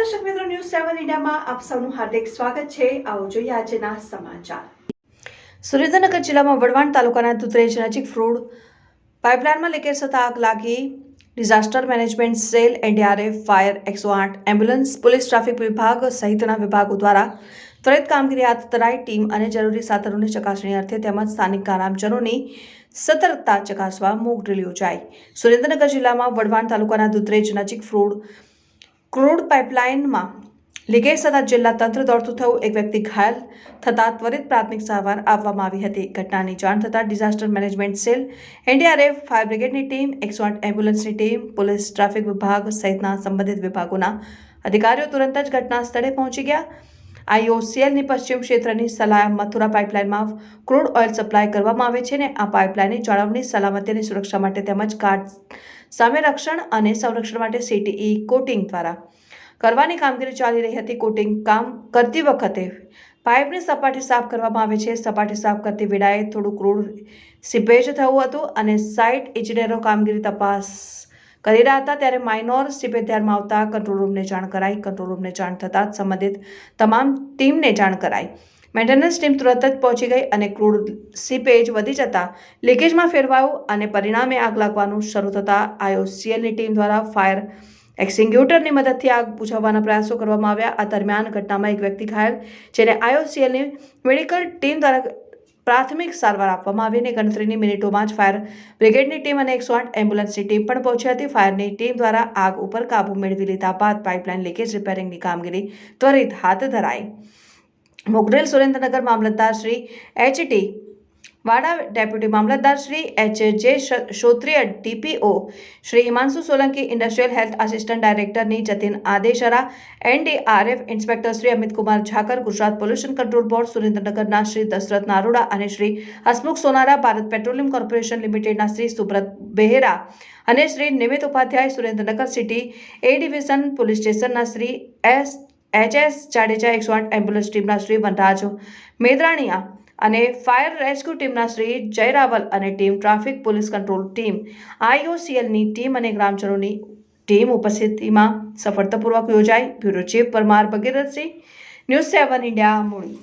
સેવન ઇન્ડિયામાં આપ સૌનું હાર્દિક સ્વાગત છે. આવો જોઈએ આજના સમાચાર. સુરેન્દ્રનગર જિલ્લામાં વડવાણ તાલુકાના દુધરેજ નજીક ફ્રૂડ પાઇપલાઇનમાં લીકેજ થતાં આગ લાગી. Disaster management, cell, NDRF, fire એકસો આઠ, એમ્બ્યુલન્સ, પોલીસ, ટ્રાફિક વિભાગ સહિતના વિભાગો દ્વારા ત્વરિત કામગીરી હાથ ધરાઈ ટીમ અને જરૂરી સાધનોની ચકાસણી અર્થે તેમજ સ્થાનિક ગ્રામજનોની સતર્કતા ચકાસવા મોક ડ્રીલ યોજાઈ. સુરેન્દ્રનગર જિલ્લામાં વડવાણ તાલુકાના દુધરેજ નજીક ફ્રૂડ ક્રૂડ પાઇપલાઇનમાં લીકેજ થતાં જિલ્લા તંત્ર દોડતું થયું. એક વ્યક્તિ ઘાયલ થતાં ત્વરિત પ્રાથમિક સારવાર આપવામાં આવી હતી. ઘટનાની જાણ થતાં disaster management cell, NDRF, fire બ્રિગેડની team, એકસો આઠ એમ્બ્યુલન્સની ટીમ, પોલીસ, ટ્રાફિક વિભાગ સહિતના સંબંધિત વિભાગોના અધિકારીઓ તુરંત જ ઘટના સ્થળે પહોંચી ગયા. આઈઓસીએલની પશ્ચિમ ક્ષેત્રની સલાહ મથુરા પાઇપલાઇનમાં ક્રૂડ ઓઇલ સપ્લાય કરવામાં આવે છે અને આ પાઇપલાઇનની જાળવણી, સલામતી અને સુરક્ષા માટે તેમજ કાર્ડ સામે રક્ષણ અને સંરક્ષણ માટે સીટીઈ કોટિંગ દ્વારા કરવાની કામગીરી ચાલી રહી હતી. કોટિંગ કામ કરતી વખતે પાઇપની સપાટી સાફ કરવામાં આવે છે. સપાટી સાફ કરતી વેળાએ થોડું ક્રૂડ સીપેજ થયું હતું અને સાઇટ ઇજનેરો કામગીરી તપાસ કરી રહ્યા હતા ત્યારે માઇનોર સીપેજ ધ્યાનમાં આવતા કંટ્રોલ રૂમને જાણ કરાઈ. કંટ્રોલ રૂમને જાણ થતાં સંબંધિત તમામ ટીમને જાણ કરાઈ. મેન્ટેનન્સ ટીમ તુરંત જ પહોંચી ગઈ અને ક્રૂડ સીપેજ વધી જતાં લીકેજમાં ફેરવાયું અને પરિણામે આગ લાગવાનું શરૂ થતાં આઈઓસીએલની ટીમ દ્વારા ફાયર એક્સિંગ્યુટરની મદદથી આગ બુઝાવવાના પ્રયાસો કરવામાં આવ્યા. આ દરમિયાન ઘટનામાં એક વ્યક્તિ ઘાયલ, જેને આઈઓસીએલની મેડિકલ ટીમ દ્વારા પ્રાથમિક સારવાર આપવામાં આવી અને ગણતરીની મિનિટોમાં જ ફાયર બ્રિગેડની ટીમ અને એકસો આઠ એમ્બ્યુલન્સની ટીમ પણ પહોંચી હતી. ફાયરની ટીમ દ્વારા આગ ઉપર કાબુ મેળવી લીધા બાદ પાઇપલાઇન લીકેજ રિપેરિંગની કામગીરી ત્વરિત હાથ ધરાઈ. મોગરેલ સુરેન્દ્રનગર મામલતદાર Shri H T Vada deputy મામલતદાર Shri H. J. Shrotriya DPO Shri Himanshu Solanki, industrial health assistant ડાયરેક્ટરની Jatin Adeshara NDRF inspector Shri Amitkumar Zakar, Gujarat pollution control board, સુરેન્દ્રનગરના શ્રી દશરથ નારોડા અને શ્રી હસમુખ સોનારા, ભારત પેટ્રોલિયમ કોર્પોરેશન લિમિટેડના શ્રી સુબ્રત બેહેરા અને Shri Nimit Upadhyay, Surendranagar city A division police સ્ટેશનના Shri S, H. S. Jadeja એકસો આઠ ambulance ટીમના શ્રી વનરાજ મેદરાણીયા અને fire rescue ટીમના શ્રી જય રાવલ અને team traffic police control team, આઈઓસીએલની team અને ગ્રામજનોની ટીમ ઉપસ્થિતિમાં સફળતાપૂર્વક યોજાઈ. Bureau chief Parmar Bhagirathsinh, news seven India, Muli.